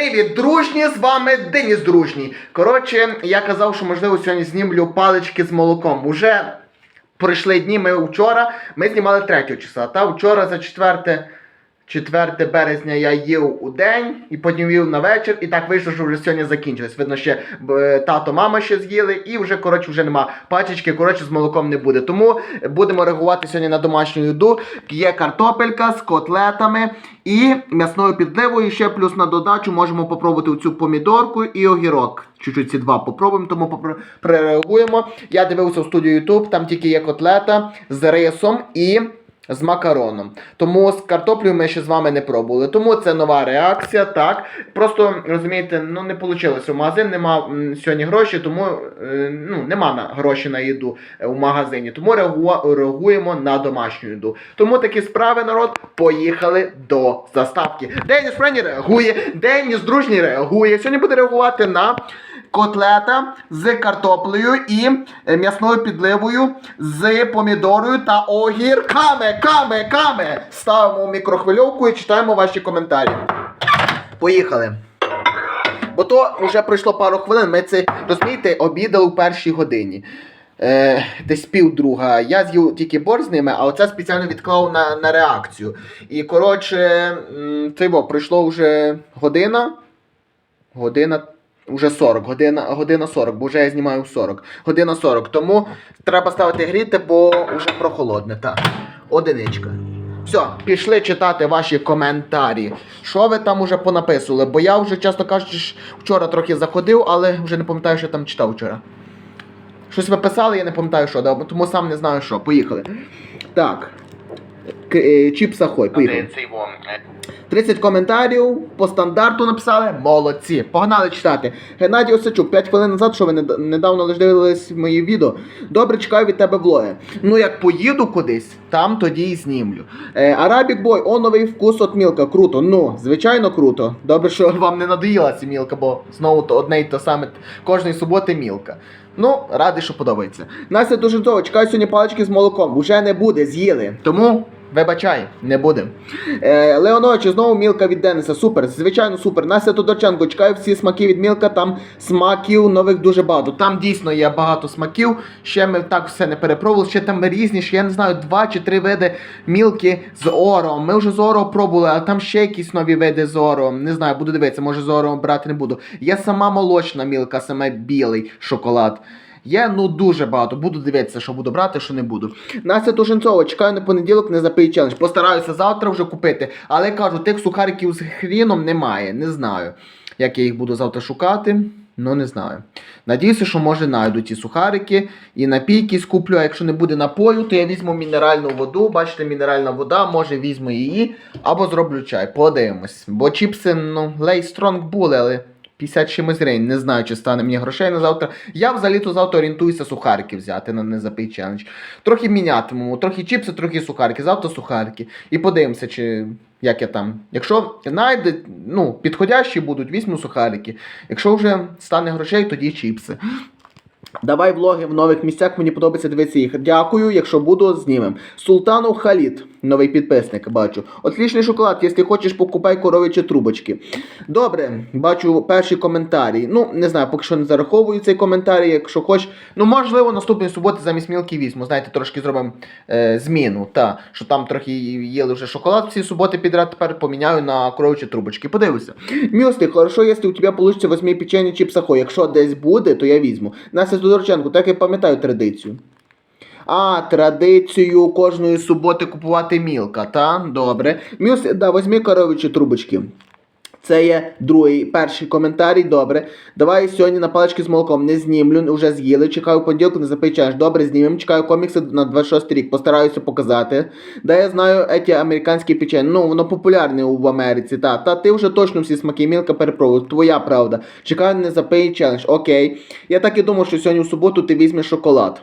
Привіт, дружні! З вами Деніс Дружній. Коротше, я казав, що можливо сьогодні знімлю палички з молоком. Уже пройшли дні. Ми вчора ми знімали 3 числа. Та вчора за 4, 4 березня я їв у день і потім їв на вечір. І так вийшло, що вже сьогодні закінчилось. Видно, ще тато, мама ще з'їли, і вже коротше вже нема пачечки. Коротше, з молоком не буде. Тому будемо реагувати сьогодні на домашню їду. Є картопелька з котлетами і м'ясною підливою. Ще плюс на додачу можемо попробувати цю помідорку і огірок. Чуть-чуть ці два попробуємо, тому перереагуємо. Я дивився в студію YouTube, там тільки є котлета з рисом і з макароном. Тому з картоплею ми ще з вами не пробували. Тому це нова реакція. Так. Просто розумієте, ну не вийшло. В магазин нема сьогодні гроші, тому е, ну, нема на гроші на їду е, у магазині. Тому реагуємо на домашню їду. Тому такі справи, народ, поїхали до заставки. Деніс Френі реагує, Деніс дружній реагує. Сьогодні буде реагувати на котлета з картоплею і е, м'ясною підливою з помідорою та огірками. Ками, ками. Ставимо мікрохвильовку і читаємо ваші коментарі. Поїхали. Бо то вже пройшло пару хвилин. Ми це розумієте, обідали у першій годині. Е, десь півдруга. Я з'їв тільки борщ з ними, а оце спеціально відклав на, на реакцію. І коротше, це пройшло вже година. Година. Вже 40, година, година 40, бо вже я знімаю 40. Година 40. Тому треба ставити гріти, бо вже прохолодне. Так. Одиничка. Все, пішли читати ваші коментарі. Що ви там уже понаписували? Бо я вже, чесно кажучи, вчора трохи заходив, але вже не пам'ятаю, що я там читав вчора. Щось ви писали, я не пам'ятаю, що, тому сам не знаю що. Поїхали. Так. Е, поїхали. 30 коментарів по стандарту написали. Молодці. Погнали читати. Геннадій Осачук, 5 хвилин назад, що ви недавно лише дивились мої відео. Добре, чекаю від тебе влоги. Ну, як поїду кудись, там тоді і знімлю. Е, Арабік Бой, о, новий вкус от мілка. Круто. Ну, звичайно, круто. Добре, що вам не надоїла ця мілка, бо знову то одне й те саме кожної суботи мілка. Ну, радий, що подобається. Настя Дуженцова, чекаю сьогодні палички з молоком. Уже не буде, з'їли. Тому. Вибачай, не будемо. Е, Леоновичу, знову мілка від Дениса. Супер, звичайно, супер. Настя Тодорченко, чекаю всі смаки від мілка, там смаків нових дуже багато. Там дійсно є багато смаків. Ще ми так все не перепробували. Ще там різні, ще я не знаю, два чи три види мілки з оро. Ми вже з оро пробували, але там ще якісь нові види з оро. Не знаю, буду дивитися, може з оро брати не буду. Є сама молочна мілка, саме білий шоколад. Є ну дуже багато. Буду дивитися, що буду брати, що не буду. Настя Тушенцова, чекаю на понеділок, не запий челендж. Постараюся завтра вже купити. Але кажу, тих сухариків з хріном немає. Не знаю, як я їх буду завтра шукати. Ну, не знаю. Надіюся, що може знайду ті сухарики і напійки скуплю. А якщо не буде напою, то я візьму мінеральну воду. Бачите, мінеральна вода, може візьму її або зроблю чай. Подивимось. Бо чіпси, ну, лей стронг були, але 50 чимось гривень. Не знаю, чи стане мені грошей на завтра. Я взагалі-то завтра орієнтуюся сухарики взяти на незапий челендж. Трохи мінятимемо, трохи чіпси, трохи сухарики. Завтра сухарики. І подивимося, чи як я там. Якщо знайде, ну, підходящі будуть, візьму сухарики. Якщо вже стане грошей, тоді чіпси. Давай влоги в нових місцях, мені подобається дивитися їх. Дякую, якщо буду, знімем. Султанов Халід, новий підписник, бачу. Отлічний шоколад, якщо хочеш, покупай коровичі трубочки. Добре, бачу перші коментарі. Ну, не знаю, поки що не зараховую цей коментарі, якщо хочеш. Ну, можливо, наступної суботи замість мілки візьму. Знаєте, трошки зробимо е, зміну. Та, що там трохи їли вже шоколад всі суботи підряд, тепер поміняю на коровичі трубочки. Подивися. Мюсли, хорошо, якщо у тебе вийде возьми печення чіпсахо. Якщо десь буде, то я візьму. Настя Тодорченко, так я пам'ятаю традицію. А, традицію кожної суботи купувати мілка, та? Добре. Мюс, да, візьми коровичі трубочки. Це є другий, перший коментарій, добре. Давай сьогодні на палички з молоком не знімлю, вже з'їли. Чекаю понеділку, не запечеш. Добре, знімемо. Чекаю комікси на 26 рік. Постараюся показати. Да, я знаю еті американські печені. Ну, воно популярне в Америці. Та, та ти вже точно всі смаки мілка перепробував. Твоя правда. Чекаю, не запий челендж. Окей. Я так і думав, що сьогодні в суботу ти візьмеш шоколад.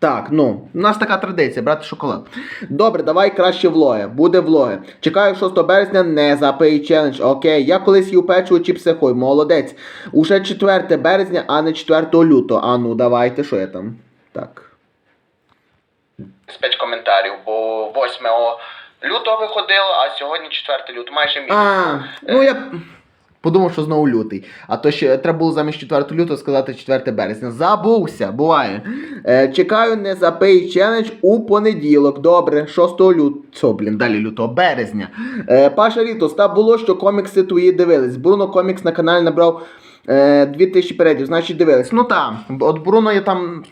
Так, ну, у нас така традиція, брати шоколад. Добре, давай краще влоги. Буде влоги. Чекаю 6 березня, не запий челендж. Окей, я колись їв печиво чи психой, молодець. Уже 4 березня, а не 4 лютого. А ну давайте, що я там? Так. 5 коментарів, бо 8 лютого виходило, а сьогодні 4 лютого, майже місяць. А, ну я. Подумав, що знову лютий. А то ще треба було замість 4 лютого сказати 4 березня. Забувся, буває. Е, чекаю, не запий челендж у понеділок. Добре, 6 лютого. блін, далі лютого, березня. Е, Паша Рітос, та було, що комікси твої дивились. Бруно комікс на каналі набрав е, 2000 передів, значить дивились. Ну так, от Бруно я там.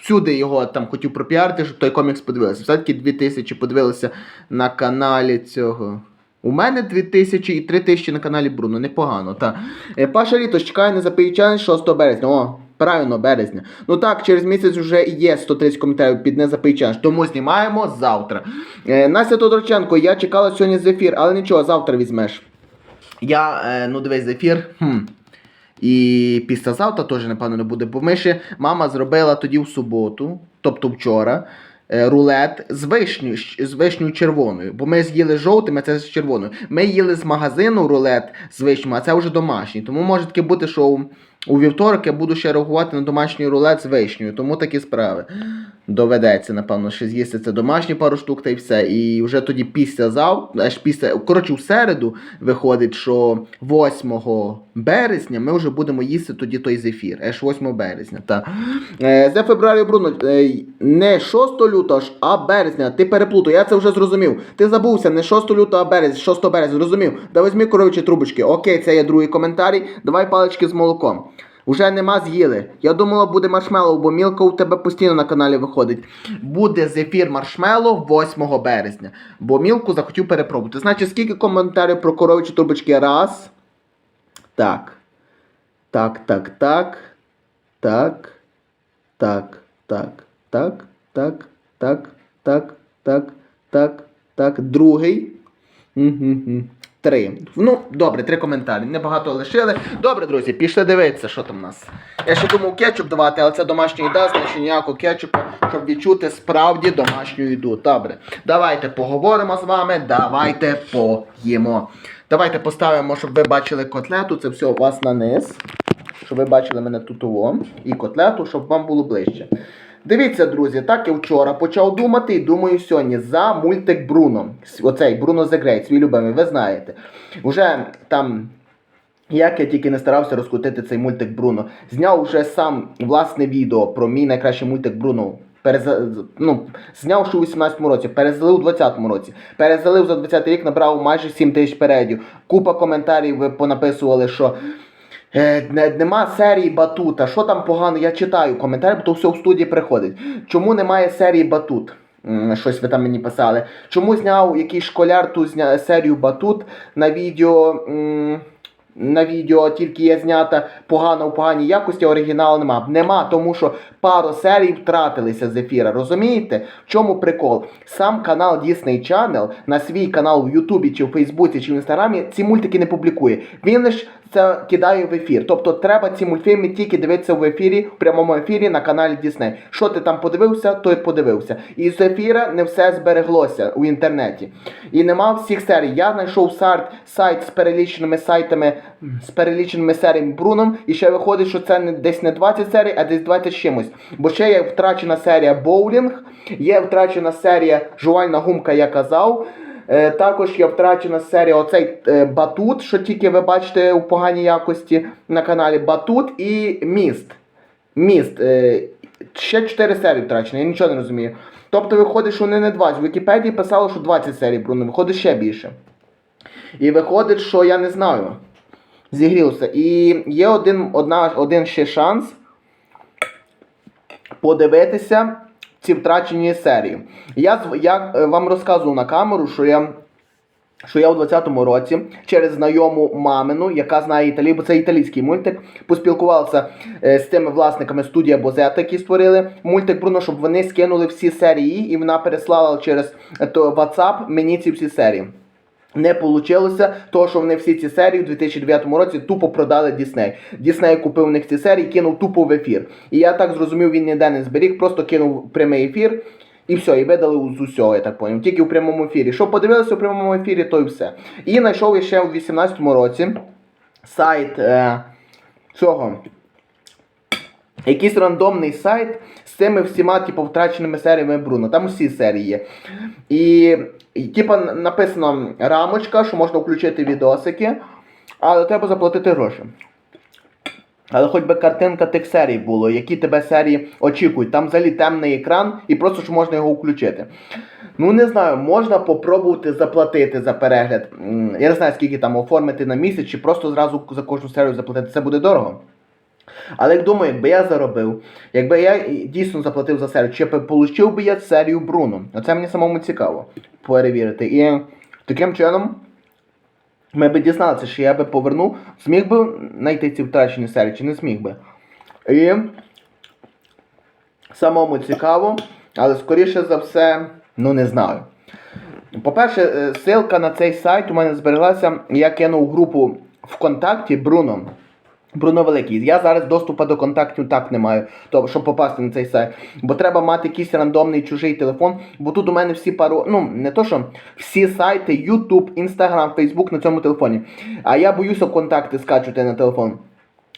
Всюди його там хотів пропіарити, щоб той комікс подивився. Все-таки 2000 подивилися на каналі цього. У мене 2000 і 3000 на каналі Бруно. Непогано, так. Е, Паша Літос чекає на запий 6 березня. О, правильно, березня. Ну так, через місяць вже є 130 коментарів під не. Тому знімаємо завтра. Е, Настя Тодорченко, я чекала сьогодні з ефір, але нічого, завтра візьмеш. Я, е, ну дивись, зефір. Хм. І післязавтра теж, напевно, не буде, бо ми ще мама зробила тоді в суботу, тобто вчора, рулет з вишню, з вишню червоною. Бо ми з'їли жовтим, а це з червоною. Ми їли з магазину рулет з вишню, а це вже домашній. Тому може таке бути, що у, у вівторок я буду ще реагувати на домашній рулет з вишнею. Тому такі справи. Доведеться, напевно, ще з'їсти це домашні пару штук та й все. І вже тоді після зав... аж після, коротше, в середу виходить, що 8 березня ми вже будемо їсти тоді той зефір. Аж 8 березня. Та. Е, Зе Фебраріо Бруно, е, не 6 лютого, а березня. Ти переплутав, я це вже зрозумів. Ти забувся, не 6 лютого, а березня, 6 березня, зрозумів. Да візьми коровичі трубочки. Окей, це є другий коментарій. Давай палички з молоком. Уже нема з'їли. Я думала, буде маршмеллоу, бо мілка у тебе постійно на каналі виходить. Буде зефір маршмеллоу 8 березня. Бо мілку захотів перепробувати. Значить, скільки коментарів про коровичі трубочки? Раз. Так. Так, так, так. Так. Так, так, так, так, так, так, так, так, так. Другий. Три. Ну, добре, три коментарі. Небагато лишили. Добре, друзі, пішли дивитися, що там у нас. Я ще думав кетчуп давати, але це домашня їда, значить ніякого кетчупу, щоб відчути справді домашню їду. Добре. Давайте поговоримо з вами, давайте поїмо. Давайте поставимо, щоб ви бачили котлету. Це все у вас на низ. Щоб ви бачили мене тут ово. І котлету, щоб вам було ближче. Дивіться, друзі, так я вчора почав думати і думаю сьогодні за мультик Бруно. Оцей Бруно Great, свій любимий, ви знаєте. Уже там. Як я тільки не старався розкрутити цей мультик Бруно. Зняв вже сам власне відео про мій найкращий мультик Бруно. Переза... Ну, зняв ще у 18-му році, перезалив у 20-му році. Перезалив за 20-й рік, набрав майже 7 тисяч передів. Купа коментарів ви понаписували, що Е, нема серії Батута. Що там погано? Я читаю коментарі, бо то все в студії приходить. Чому немає серії Батут? Щось ви там мені писали. Чому зняв якийсь школяр ту зня... серію Батут на відео. м, На відео тільки є знята погано в поганій якості, оригіналу нема. Нема, тому що пару серій втратилися з ефіра. Розумієте? В чому прикол? Сам канал Disney Channel на свій канал в Ютубі чи в Фейсбуці чи в Інстаграмі ці мультики не публікує. Він лише це кидає в ефір. Тобто треба ці мультфільми тільки дивитися в ефірі, в прямому ефірі на каналі Disney. Що ти там подивився, то й подивився. І з ефіра не все збереглося у інтернеті. І нема всіх серій. Я знайшов сайт, сайт з переліченими сайтами, з переліченими серіями Бруном, і ще виходить, що це не десь не 20 серій, а десь 20 чимось. Бо ще є втрачена серія Боулінг, є втрачена серія Жувальна гумка, я казав. Е, також є втрачена серія оцей е, Батут, що тільки ви бачите у поганій якості на каналі Батут і Міст. Міст. Е, ще 4 серії втрачені, я нічого не розумію. Тобто виходить, що вони не 20. В Вікіпедії писало, що 20 серій Бруно, виходить ще більше. І виходить, що я не знаю. Зігрівся. І є один, одна, один ще шанс подивитися ці втрачені серії. Я, я е, вам розказував на камеру, що я. Що я у 20-му році через знайому мамину, яка знає італію, бо це італійський мультик, поспілкувався е, з тими власниками студія Бозета, які створили мультик Бруно, щоб вони скинули всі серії, і вона переслала через е, WhatsApp мені ці всі серії. Не вийшло, того, що вони всі ці серії у 2009 році тупо продали Дісней. Дісней купив у них ці серії, кинув тупо в ефір. І я так зрозумів, він ніде не зберіг, просто кинув прямий ефір. І все, і видали з усього, я так поняв. Тільки в прямому ефірі. Що подивилися у прямому ефірі, то і все. І знайшов ще у 18-му році сайт е, цього. Якийсь рандомний сайт з цими всіма, типу, втраченими серіями Бруно. Там усі серії є. І, і типу, написано рамочка, що можна включити відосики. Але треба заплатити гроші. Але хоч би картинка тих серій було, які тебе серії очікують. Там взагалі темний екран і просто ж можна його включити. Ну не знаю, можна попробувати заплатити за перегляд. Я не знаю, скільки там оформити на місяць, чи просто зразу за кожну серію заплатити. Це буде дорого. Але як думаю, якби я заробив, якби я дійсно заплатив за серію, чи получив би я серію Бруно. Оце мені самому цікаво перевірити. І таким чином ми б дізналися, що я би повернув, зміг би знайти ці втрачені серії, чи не зміг би. І самому цікаво, але скоріше за все, ну не знаю. По-перше, е, ссылка на цей сайт у мене збереглася, я кинув групу ВКонтакті Бруно. Бруно Великий. Я зараз доступу до контактів так не маю, то, щоб попасти на цей сайт. Бо треба мати якийсь рандомний чужий телефон. Бо тут у мене всі пару. Ну, не то що всі сайти, YouTube, Instagram, Facebook на цьому телефоні. А я боюся контакти скачувати на телефон.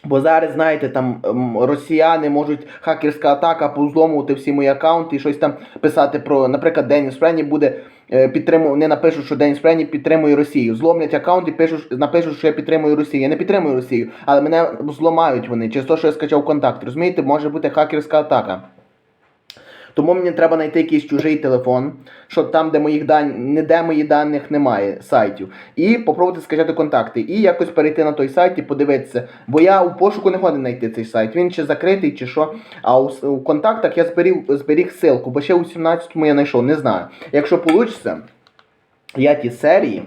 Бо зараз, знаєте, там ем, росіяни можуть хакерська атака позломувати всі мої аккаунти і щось там писати про, наприклад, Деніс Френі буде е, підтримувати, вони напишуть, що Деніс Френі підтримує Росію. Зломлять аккаунт і пишуть, напишуть, що я підтримую Росію. Я не підтримую Росію, але мене зламають вони через те, що я скачав контакт. Розумієте, може бути хакерська атака. Тому мені треба знайти якийсь чужий телефон, щоб там, де моїх дан... ніде моїх даних немає сайтів. І попробувати скачати контакти. І якось перейти на той сайт і подивитися. Бо я у пошуку не ходив знайти цей сайт. Він чи закритий, чи що. А у, у контактах я зберіг, зберіг ссылку, бо ще у 17-му я знайшов, не знаю. Якщо вийде, я ті серії.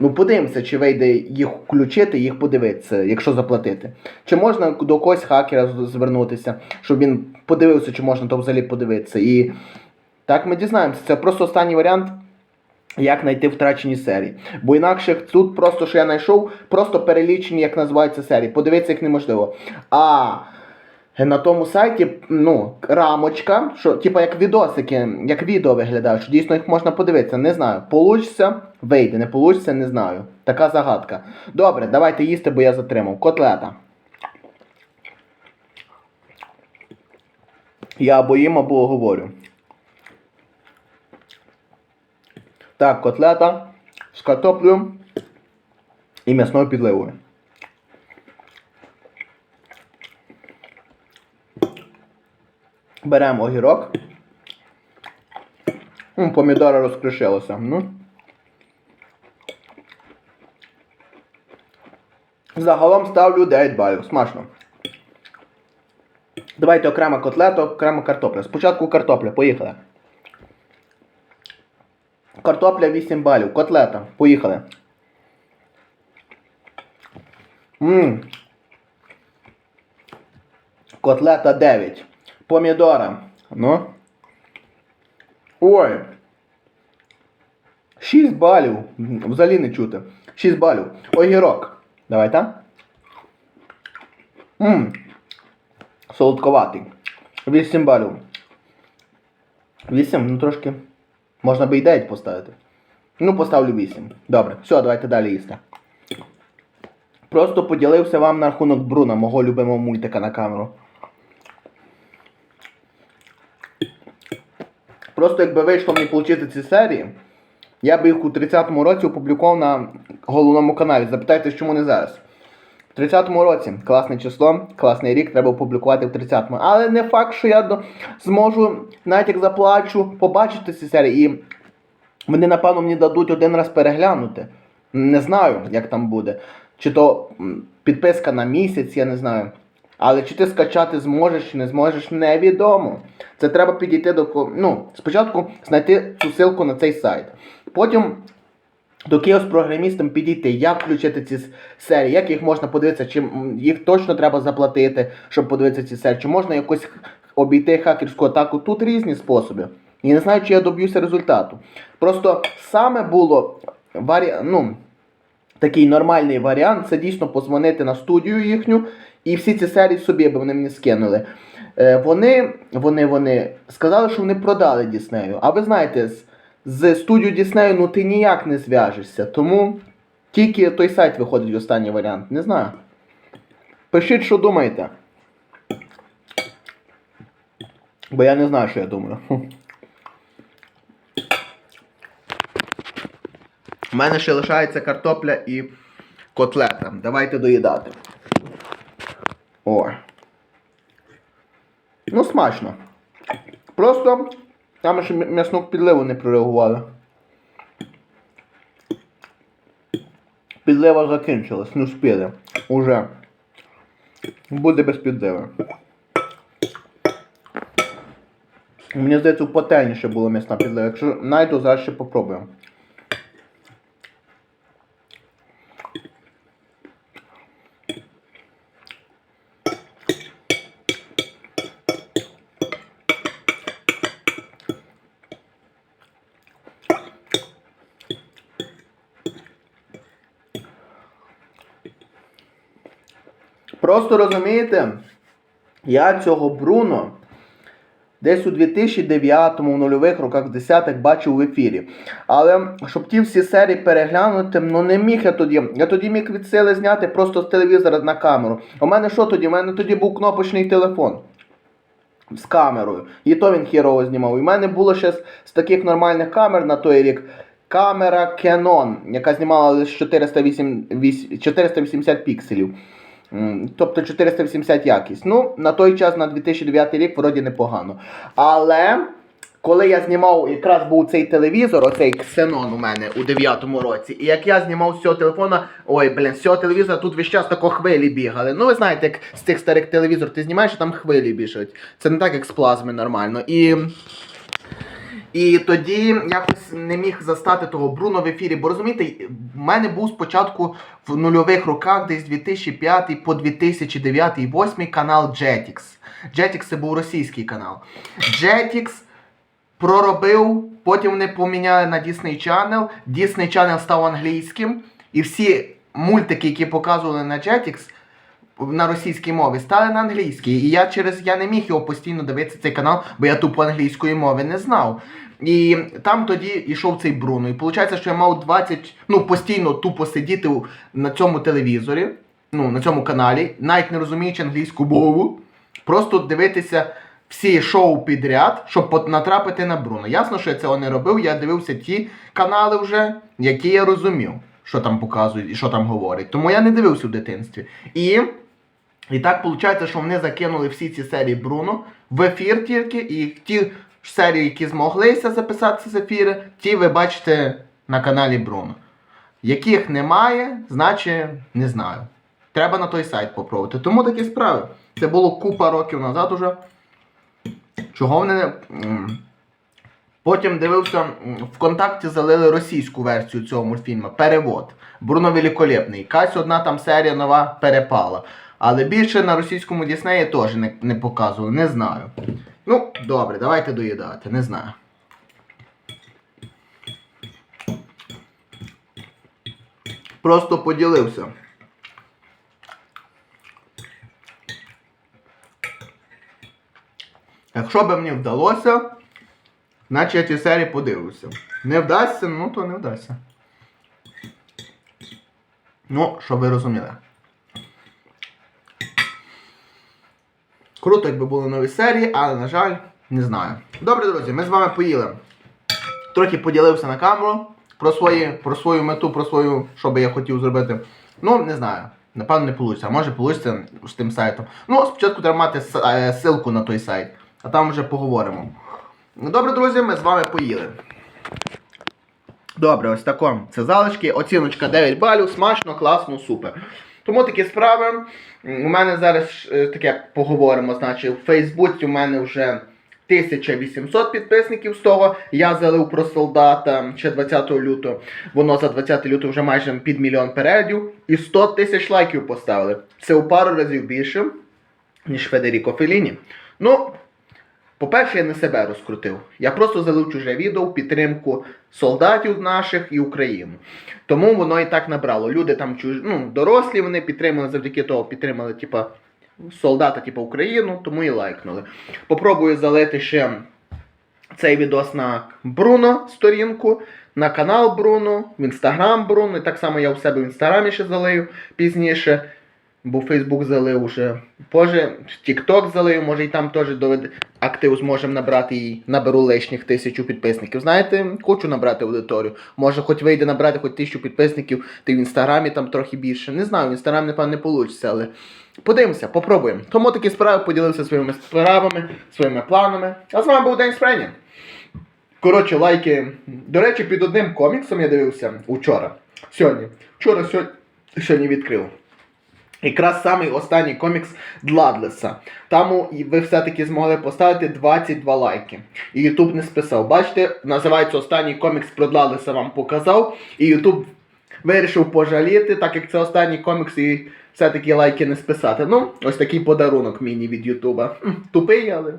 Ну, подивимося, чи вийде їх включити, їх подивитися, якщо заплатити. Чи можна до когось хакера звернутися, щоб він подивився, чи можна то взагалі подивитися. І так ми дізнаємося. Це просто останній варіант, як знайти втрачені серії. Бо інакше тут просто, що я знайшов, просто перелічені, як називаються серії. Подивитися їх неможливо. А на тому сайті, ну, рамочка, що, типа як відосики, як відео виглядають, що дійсно їх можна подивитися. Не знаю. Получиться, вийде, не получиться, не знаю. Така загадка. Добре, давайте їсти, бо я затримав. Котлета. Я або їм, або говорю. Так, котлета з і м'ясною підливою. Беремо огірок. М, Помідора розкришилося. Ну. Загалом ставлю 9 балів. Смачно. Давайте окремо котлету, окремо картопля. Спочатку картопля, поїхали. Картопля 8 балів. Котлета. Поїхали. Ммм. Котлета 9. Помідора. Ну. Ой. 6 балів. Взагалі не чути. 6 балів. Огірок. Давайте. Ммм. Солодковатий. 8 балів. 8, ну трошки. Можна би і 9 поставити. Ну, поставлю 8. Добре. Все, давайте далі їсти. Просто поділився вам на рахунок Бруна, мого любимого мультика на камеру. Просто якби вийшло мені отримати ці серії, я би їх у 30-му році опублікував на головному каналі. Запитайте, чому не зараз. В 30-му році класне число, класний рік, треба опублікувати в 30-му. Але не факт, що я зможу, навіть як заплачу, побачити ці серії. І вони, напевно, мені дадуть один раз переглянути. Не знаю, як там буде. Чи то підписка на місяць, я не знаю. Але чи ти скачати зможеш, чи не зможеш, невідомо. Це треба підійти до ну, спочатку знайти цю ссылку на цей сайт. Потім до якогось програмістам підійти, як включити ці серії, як їх можна подивитися, чи їх точно треба заплатити, щоб подивитися ці серії, чи можна якось обійти хакерську атаку. Тут різні способи. І не знаю, чи я доб'юся результату. Просто саме було варі... ну, такий нормальний варіант це дійсно позвонити на студію їхню і всі ці серії собі, аби вони мені скинули. Е, вони, вони, вони сказали, що вони продали Діснею. А ви знаєте, з, з студією Діснею ну ти ніяк не зв'яжешся. Тому тільки той сайт виходить останній варіант. Не знаю. Пишіть, що думаєте. Бо я не знаю, що я думаю. У мене ще лишається картопля і котлета. Давайте доїдати. О. Ну, смачно. Просто там ще м'ясну підливу не прореагували. Підлива закінчилась, не встигли. Уже. Буде без підливи. Мені здається, потенніше було м'ясна підлива. Якщо знайду, зараз ще попробуємо. Просто розумієте, я цього Бруно десь у 2009-му, в нульових роках, десятих бачив в ефірі. Але щоб ті всі серії переглянути, ну не міг я тоді. Я тоді міг від сили зняти просто з телевізора на камеру. У мене що тоді? У мене тоді був кнопочний телефон. З камерою. І то він хірово знімав. І в мене було ще з, з таких нормальних камер на той рік. Камера Canon, яка знімала лише 408, 480 пікселів. Тобто 480 якість. Ну, на той час, на 2009 рік, вроді непогано. Але коли я знімав, якраз був цей телевізор, оцей Xenon у мене у 9-му році. І як я знімав з цього телефона, ой, блін, з цього телевізора тут весь час тако хвилі бігали. Ну, ви знаєте, як з тих старих телевізорів ти знімаєш, і там хвилі біжать. Це не так, як з плазми нормально. І. І тоді якось не міг застати того Бруно в ефірі. Бо розумієте, в мене був спочатку в нульових роках, десь 2005 по 2009 2008 канал Jetix. Jetix це був російський канал. Jetix проробив, потім вони поміняли на Disney Channel. Disney Channel став англійським. І всі мультики, які показували на Jetix, на російській мові стали на англійській. І я через я не міг його постійно дивитися цей канал, бо я тупо англійської мови не знав. І там тоді йшов цей Бруно. І виходить, що я мав 20, ну постійно тупо сидіти на цьому телевізорі, ну на цьому каналі, навіть не розуміючи англійську мову, просто дивитися всі шоу підряд, щоб натрапити на Бруно. Ясно, що я цього не робив. Я дивився ті канали вже, які я розумів, що там показують і що там говорять. Тому я не дивився в дитинстві. І і так виходить, що вони закинули всі ці серії Бруно в ефір тільки, і ті серії, які змоглися записатися з ефіру, ті ви бачите на каналі Бруно. Яких немає, значить не знаю. Треба на той сайт попробувати. Тому такі справи. Це було купа років назад уже. Чого вони не. Потім дивився, ВКонтакті залили російську версію цього мультфільму. Перевод. Бруно Великолепний. Якась одна там серія нова перепала. Але більше на російському Діснеї теж не, не показували, не знаю. Ну, добре, давайте доїдати, не знаю. Просто поділився. Якщо би мені вдалося, значить я ці серії подивлюся. Не вдасться, ну то не вдасться. Ну, щоб ви розуміли. Круто, якби були нові серії, але, на жаль, не знаю. Добре, друзі, ми з вами поїли. Трохи поділився на камеру про, свої, про свою мету, про свою, що би я хотів зробити. Ну, не знаю. Напевно, не вийде. А може вийде з тим сайтом. Ну, спочатку треба мати е, ссылку на той сайт, а там вже поговоримо. Добре, друзі, ми з вами поїли. Добре, ось тако. Це залишки. Оціночка 9 балів, смачно, класно, супер. Тому такі справи. У мене зараз е, таке поговоримо. Значить, в Фейсбуці у мене вже 1800 підписників з того. Я залив про солдата ще 20 лютого. Воно за 20 лютого вже майже під мільйон переглядів. І 100 тисяч лайків поставили. Це у пару разів більше, ніж Федеріко Феліні. Ну, по-перше, я не себе розкрутив. Я просто залив чуже відео в підтримку солдатів наших і Україну. Тому воно і так набрало. Люди там чуж... ну, дорослі, вони підтримали завдяки того, підтримали, типа, солдата, типа Україну, тому і лайкнули. Попробую залити ще цей відос на Бруно сторінку, на канал Бруно, в інстаграм Бруно. І так само я у себе в інстаграмі ще залию пізніше. Бо Фейсбук залив уже. Позже TikTok залив, може і там теж доведе актив зможемо набрати і наберу лишніх тисячу підписників. Знаєте, хочу набрати аудиторію. Може, хоч вийде набрати хоч тисячу підписників, ти в інстаграмі там трохи більше. Не знаю, в інстаграмі, напевно, не вийде, але подивимося, попробуємо. Тому такі справи поділився своїми справами, своїми планами. А з вами був День Спрені. Коротше, лайки. До речі, під одним коміксом я дивився вчора. Сьогодні. Вчора сьогодні, сьогодні відкрив. Якраз самий останній комікс Дладлеса. Там ви все-таки змогли поставити 22 лайки. І Ютуб не списав. Бачите, називається останній комікс про Дладлеса вам показав. І Ютуб вирішив пожаліти, так як це останній комікс, і все-таки лайки не списати. Ну, ось такий подарунок міні від Ютуба. Тупий, але.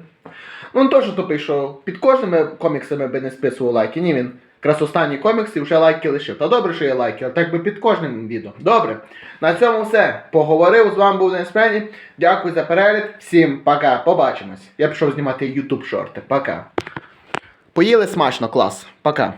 Ну, теж тупий, що під кожними коміксами би не списував лайки. Ні, він якраз останні комікси вже лайки лишив. Та добре, що є лайки, а так би під кожним відео. Добре. На цьому все. Поговорив. З вами був Денис Прені. Дякую за перегляд. Всім пока. Побачимось. Я пішов знімати YouTube шорти. Пока. Поїли смачно, клас. Пока.